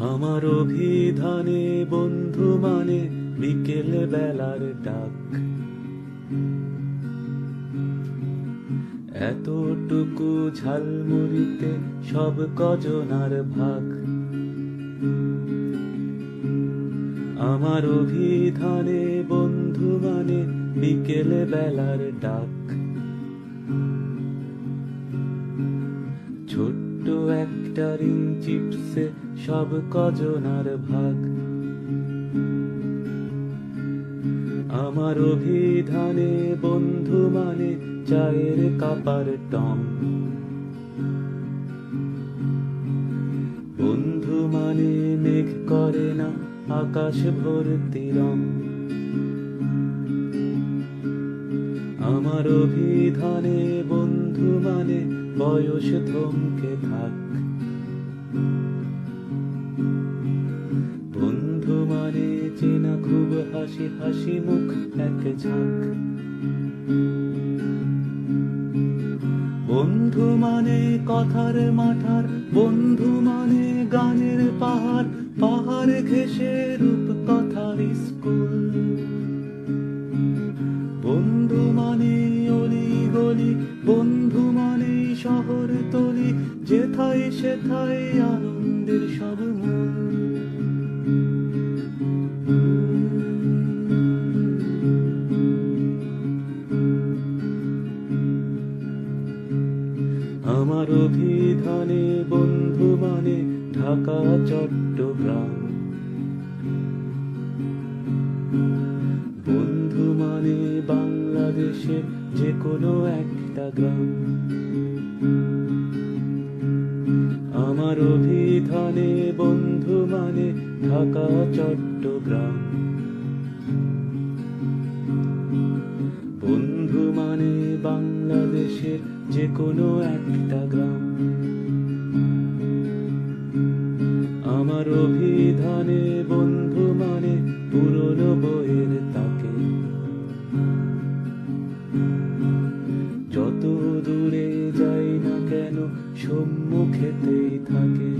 আমার অভিধানে বন্ধু মানে বিকেল বেলার ডাক। এতটুকু ঝালমুড়িতে সব কজনার ভাগ। আমার অভিধানে বন্ধু মানে বিকেল বেলার ডাক। ছোট্ট একটা রিং চিপসে সব কজনার ভাগ। আমার অভিধানে বন্ধু মানে চায়ের কাপার টং। বন্ধু মানে মেঘ করে না, আকাশ ভর্তি রং। আমার অভিধানে বন্ধু মানে বয়স থমকে থাক। বন্ধু মানে চেনা খুব হাসি হাসি মুখ, এক ঝাঁক। বন্ধু মানে কথার মাঠার, বন্ধু মানে গানের পাহাড় পাহাড় ঘেসে রূপ কথার স্কুল। বন্ধু মানে অলি গলি, বন্ধু সেথায় আনন্দের সব আমার অভিধানে বন্ধু মানে ঢাকা, চট্টগ্রাম। বন্ধু মানে বাংলাদেশে যে কোনো একটা গ্রাম। আমার অভিধানে বন্ধু মানে ঢাকা, চট্টগ্রাম। বন্ধু মানে বাংলাদেশের যে কোনো একটা গ্রাম। আমার অভিধানে বন্ধু মানে পুরনো বইয়ের তাকে। যত দূরে যাই না কেন সম্মুখেতেই থাকে।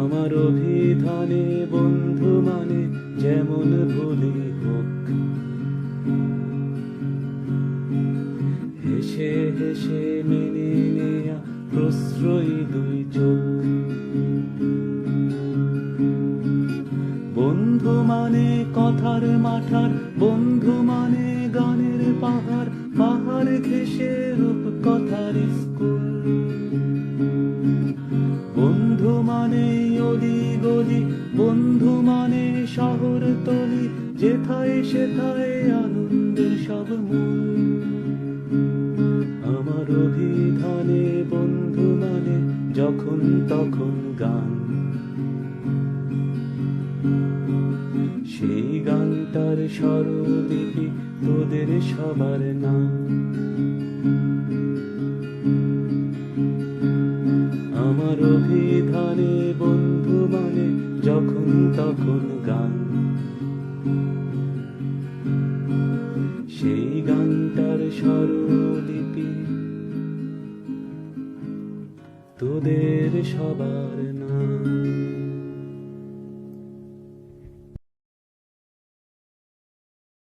আমার অভিধানে বন্ধু মানে যেমন ভুলি হোক। হেসে হেসে মেনে নেয়া প্রশ্রয়ী দুই চোখ। বন্ধু মানে কথার মাঠার, বন্ধু মানে গানের পাহাড় পাহাড় ঘেসে সেথায় আনন্দের সব মূল আমার অভিধানে বন্ধু মানে যখন তখন গান। সেই গানটার স্বরলিপি তোদের সবার নাম। সেই গানটার স্বরলিপি। তোদের সবার নাম।